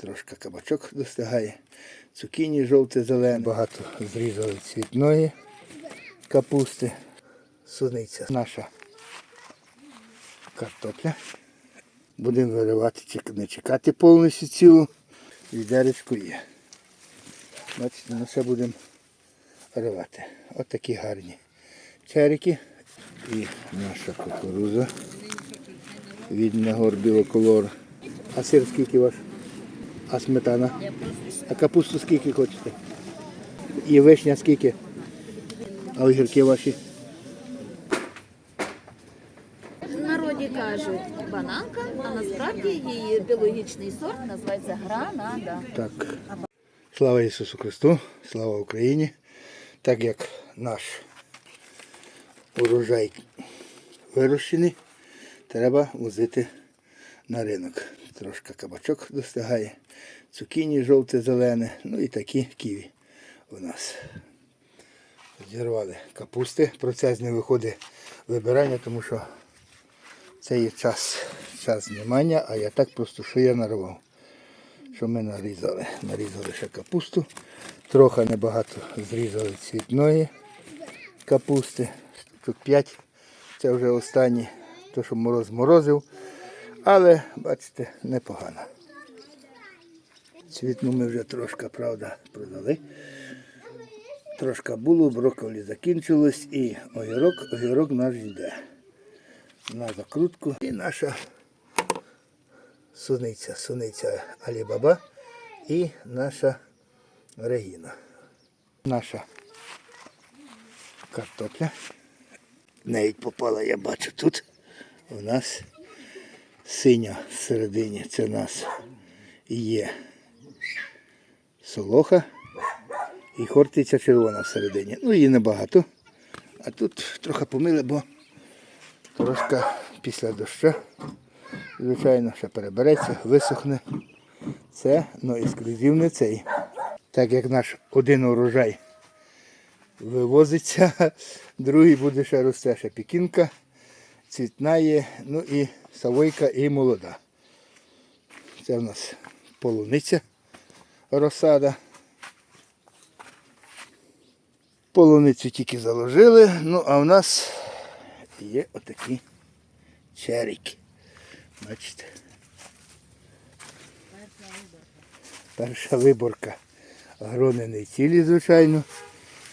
Трошки кабачок достигає. Цукіні жовте зелене. Багато зрізали цвітної капусти. Суниця наша картопля. Будемо виривати, не чекати повністю цілу. Відеречко є. Бачите, ну ще будемо рвати. От такі гарні черики. І наша кукуруза від Негор білоколор. А сир скільки ваш? А сметана? А капусту скільки хочете? І вишня скільки? А огірки ваші? В народі кажуть бананка, а насправді її біологічний сорт називається гранада. Так. Слава Ісусу Христу, слава Україні. Так як наш урожай вирощений, треба возити на ринок. Трошки кабачок достигає, цукіні жовте зелене, ну і такі ківі у нас. Зірвали капусти. Процес не виходить вибирання, тому що це є час, час знімання, а я так просто що я нарвав що ми нарізали. Нарізали ще капусту. Трохи небагато зрізали цвітної капусти. Штук 5. Це вже останні, то що мороз морозив. Але, бачите, непогано. Цвітну ми вже трошки, правда, продали. Трошки було, брокколі закінчилось і огірок, огірок наш йде. На закрутку. І наша суниця, суниця Алібаба і наша Регіна. Наша картопля. Навіть попала, я бачу тут. У нас синя всередині. Це у нас є солоха і хортиця червона всередині. Ну її небагато. А тут трохи помили, бо трошки після дощу Звичайно, ще перебереться, висохне. Це ну, ексклюзивний цей. Так як наш один урожай вивозиться, другий буде ще росте ще пікінка, цвітна є, ну і савойка і молода. Це в нас полуниця розсада. Полуницю тільки заложили, ну а в нас є отакі черики. Бачите. Перша виборка. Грони не цілі, звичайно.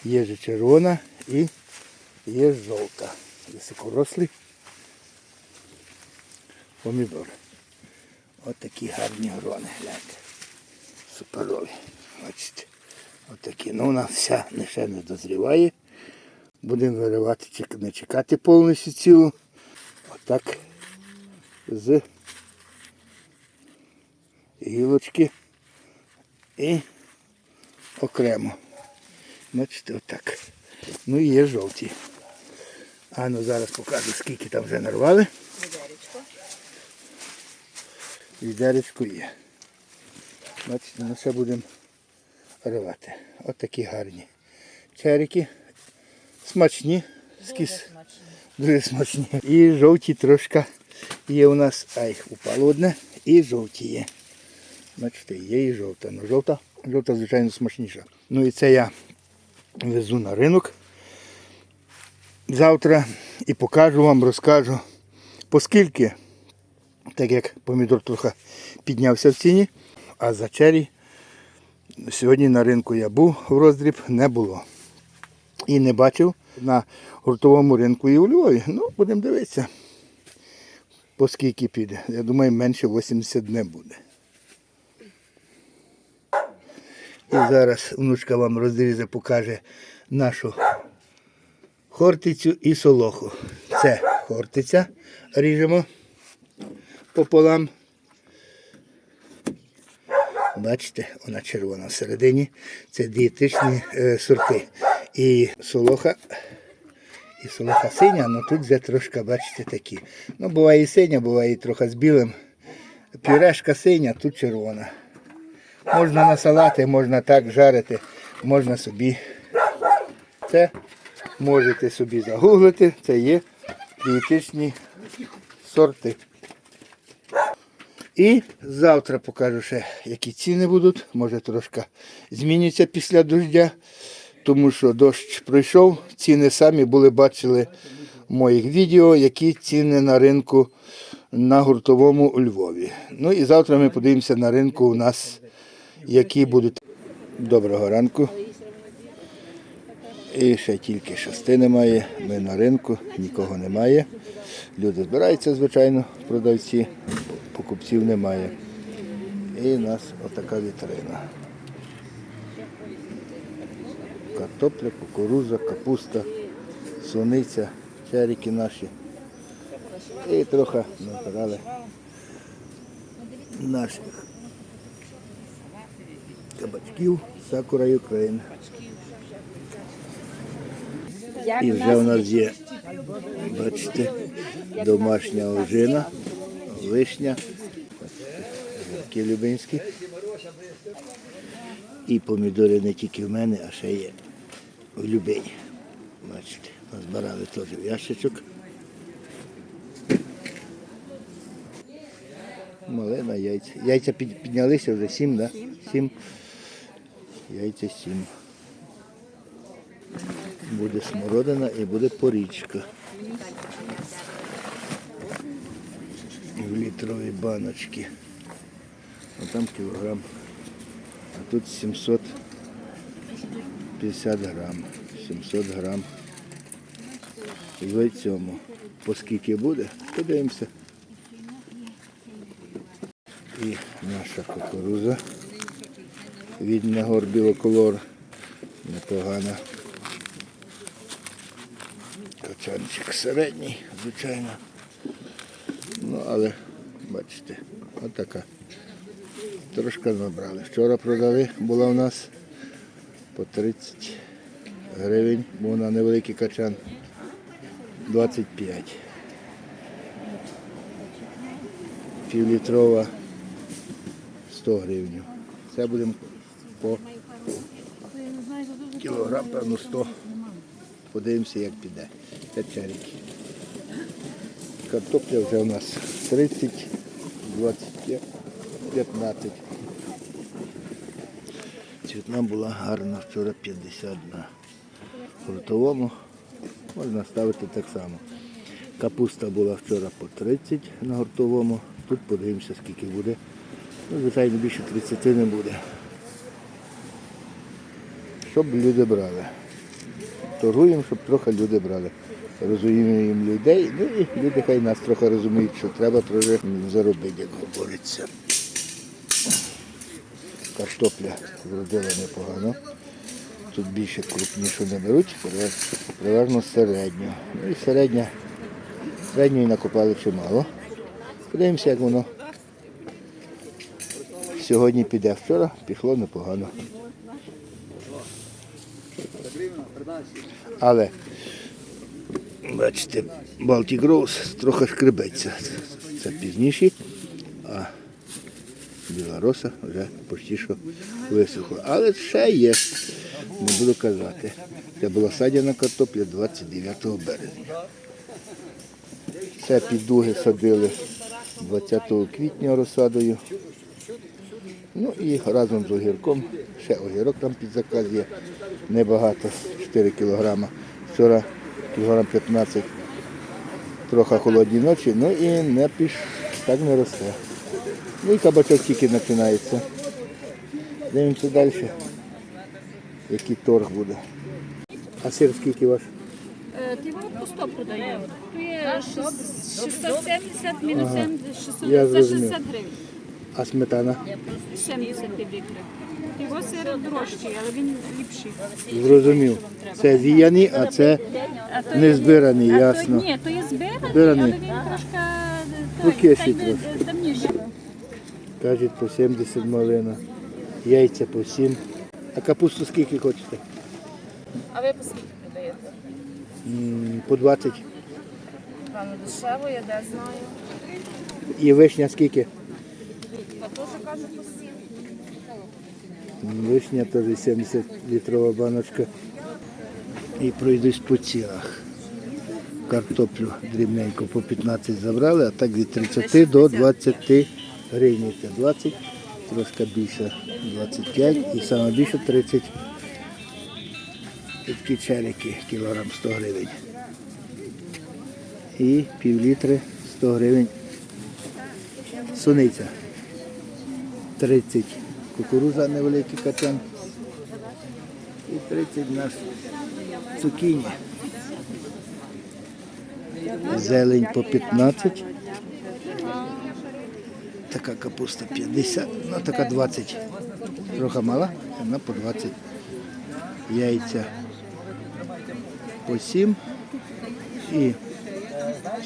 Є же червона і є жовта. Високорослий помідор. Ось такі гарні грони, гляньте. Суперові. Бачите. Ось такі. Ну, вона вся ще не дозріває. Будемо виривати, не чекати повністю цілу. Отак з гілочки і окремо. Бачите, отак. Ну і є жовті. А ну зараз покажу, скільки там вже нарвали. Відеречко. Є. Бачите, ну все будемо рвати. От такі гарні черики. Смачні. Скіс. Дуже смачні. І жовті трошки є у нас. Ай, упало одне. І жовті є. Бачите, є і жовта. Ну жовта, жовта, звичайно, смачніша. Ну і це я везу на ринок завтра і покажу вам, розкажу, поскільки, так як помідор трохи піднявся в ціні, а за чері сьогодні на ринку я був в роздріб, не було. І не бачив на гуртовому ринку і у Львові. Ну, будемо дивитися, по скільки піде. Я думаю, менше 80 не буде. І зараз внучка вам розрізе, покаже нашу хортицю і солоху. Це хортиця. Ріжемо пополам. Бачите, вона червона всередині. Це дієтичні е, сорти. І солоха, і солоха синя, але тут вже трошки, бачите, такі. Ну, буває і синя, буває і трохи з білим. Пюрешка синя, тут червона. Можна на салати, можна так жарити, можна собі. Це можете собі загуглити, це є дієтичні сорти. І завтра покажу ще, які ціни будуть. Може трошки зміняться після дождя, тому що дощ пройшов. Ціни самі були бачили в моїх відео, які ціни на ринку на гуртовому у Львові. Ну і завтра ми подивимося на ринку у нас, які будуть. Доброго ранку. І ще тільки шести немає. Ми на ринку, нікого немає. Люди збираються, звичайно, продавці, покупців немає. І у нас отака вітрина. Картопля, кукуруза, капуста, суниця, черіки наші. І трохи набирали наших кабачків Сакура Україн. І вже у нас є, бачите, домашня ожина, вишня, такі любинські. І помідори не тільки в мене, а ще є в Любині. Бачите, назбирали теж в ящичок. Малина, яйця. Яйця піднялися вже сім, да? Сім. Яйця сім. Буде смородина і буде порічка. В літрові баночки. А там кілограм. А тут 750 грам. 700 грам. В цьому. По скільки буде, подивимося. І наша кукуруза від Негор Білоколор. Непогана. Качанчик середній, звичайно. Ну, але бачите, отака. Трошки набрали. Вчора продали, була у нас по 30 гривень, бо вона невеликий качан. 25. Півлітрова 100 гривень. Це будемо по кілограм, певно, 100. Подивимося, як піде. Це черіки. Картопля вже у нас 30, 25, 15. Цвітна була гарна, вчора 50 на гуртовому. Можна ставити так само. Капуста була вчора по 30 на гуртовому. Тут подивимося, скільки буде. Ну, звичайно, більше 30 не буде. Щоб люди брали торгуємо, щоб трохи люди брали. Розуміємо людей, ну і люди хай нас трохи розуміють, що треба трохи заробити, як говориться. Картопля вродила непогано. Тут більше крупнішу не беруть, переваж- переважно середню. Ну і середня, середньої накопали чимало. Подивимося, як воно сьогодні піде. Вчора пішло непогано. Але, бачите, Baltic Rose трохи шкребеться. Це пізніші, а білороса вже почти що висохла. Але ще є, не буду казати. Це була садяна картопля 29 березня. Це піддуги садили 20 квітня розсадою. Ну і разом з огірком, ще огірок там під заказ є, небагато, 4 кілограма. Вчора кілограм 15, трохи холодні ночі, ну і не піш, так не росте. Ну і кабачок тільки починається. Дивимося далі, який торг буде. А сир скільки ваш? Е, Ти його по 100 продаємо. То є шіс- 670 мінус 600, Я це зрозумів. 60 гривень. А сметана? 70 літрів. Його сир дорожчий, але він ліпший. Зрозумів. Це зіяні, а це А то не є- збираний, а то- ясно. Ні, то є збираний, Збираний. але він трошки Покисий трошки. темніший. Кажуть по 70 малина, яйця по 7. А капусту скільки хочете? А ви по скільки продаєте? М, По 20. Певно, дешево, я де знаю. І вишня скільки? Та теж кажу по сім. Вишня теж 70 літрова баночка. І пройдусь по цінах. Картоплю дрібненько по 15 забрали, а так від 30 до 20 гривні це 20, трошки більше 25 і саме більше 30. Такі черики, кілограм 100 гривень. І пів літри 100 гривень. Суниця. 30 кукуруза невеликий качан. І 30 у нас цукіні. Зелень по 15. Така капуста 50, ну така 20. Трохи мала, вона по 20. Яйця по 7 і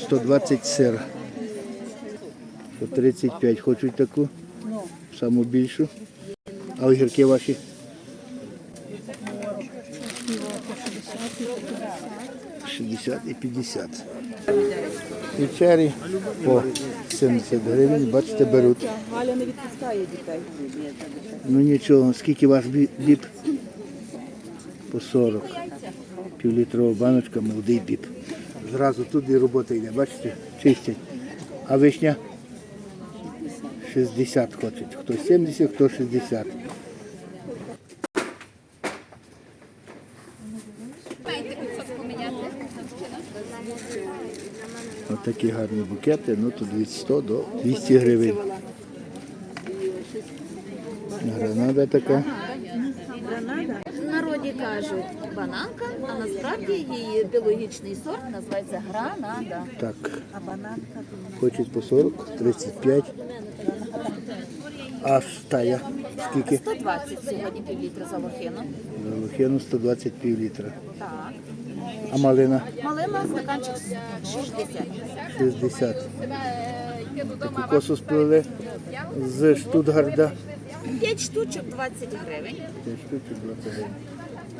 120 сир. По 35 хочуть таку, саму більшу. А огірки ваші? Шістдесят і 50. І чері по 70 гривень, бачите, беруть. Галя не відпускає дітей. Ну нічого, скільки ваш бі- біп? По 40. Півлітрова баночка, молодий біп. Зразу тут і робота йде, бачите, чистять. А вишня? 60 хочуть. Хто 70, хто 60. Отакі гарні букети, ну тут від 100 до 200 гривень. Гранада така. В народі кажуть бананка, насправді її біологічний сорт називається гранада. Так. Хочуть по 40, 35. А стая скільки? 120 сьогодні півлітра за лохину. Лохину 120 пів літра. Так. А малина Малина стаканчик 60. 60. Таку косу сплели з Штутгарда. 5 штучок 20 гривень. 5 штучок 20 гривень.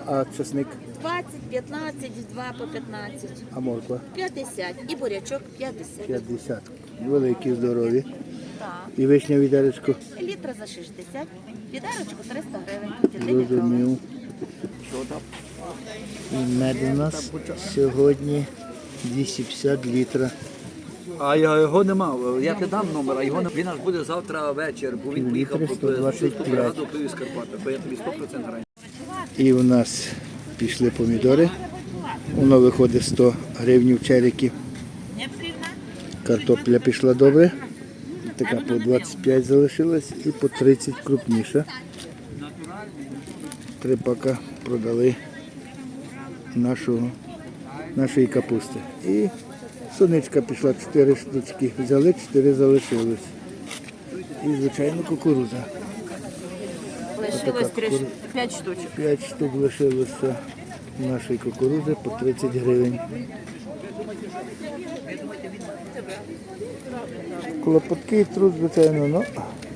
А чесник, 20, 15, 2 по 15. а морква 50 і бурячок 50. 50. Великі, здорові. Так. І вишня відеречко. Літра за 60. Відерочку 300 гривень. Зрозумів. І мед у нас сьогодні 250 літра. А я- його нема. Я ти дам номер, а його не він аж буде завтра вечір, бо він поїхав Літри по 125. бригаду пив Карпати, то я тобі 100% гарантію. І у нас пішли помідори. Воно виходить 100 гривень в черіки. Картопля пішла добре. Така по 25 залишилась і по 30 крупніша. Три пака продали нашого, нашої капусти. І сонечка пішла 4 штучки. Взяли, 4 залишилось. І, звичайно, кукуруза. Лишилось 5 штучок. 5 штук лишилося нашої кукурузи по 30 гривень. Клопоткий труд, звичайно, ну,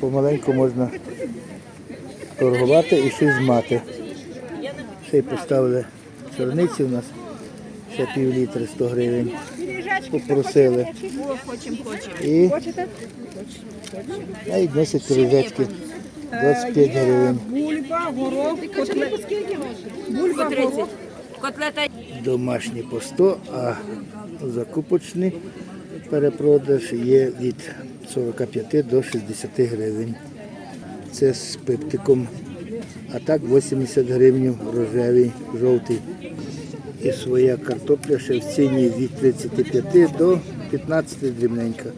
помаленьку можна торгувати і щось мати. Ще й поставили чорниці у нас, ще пів літри 100 гривень. Попросили. І навіть 10 розетки 25 гривень. Бульба, горох, котлет. Бульба, горох. Котлета домашні по 100, а закупочний перепродаж є від 45 до 60 гривень. Це з пиптиком. А так 80 гривень рожевий, жовтий. І своя картопля ще в ціні від 35 до 15 дрібненька.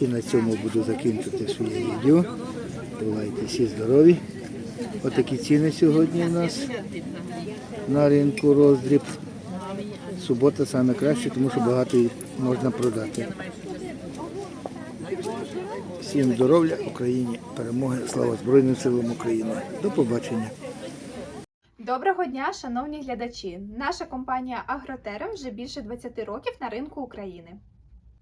І на цьому буду закінчити своє відео. Бувайте всі здорові. Отакі ціни сьогодні у нас на ринку роздріб. Субота саме краще, тому що багато можна продати. Всім здоров'я, Україні, перемоги, слава Збройним силам України. До побачення. Доброго дня, шановні глядачі! Наша компанія Агротерем вже більше 20 років на ринку України.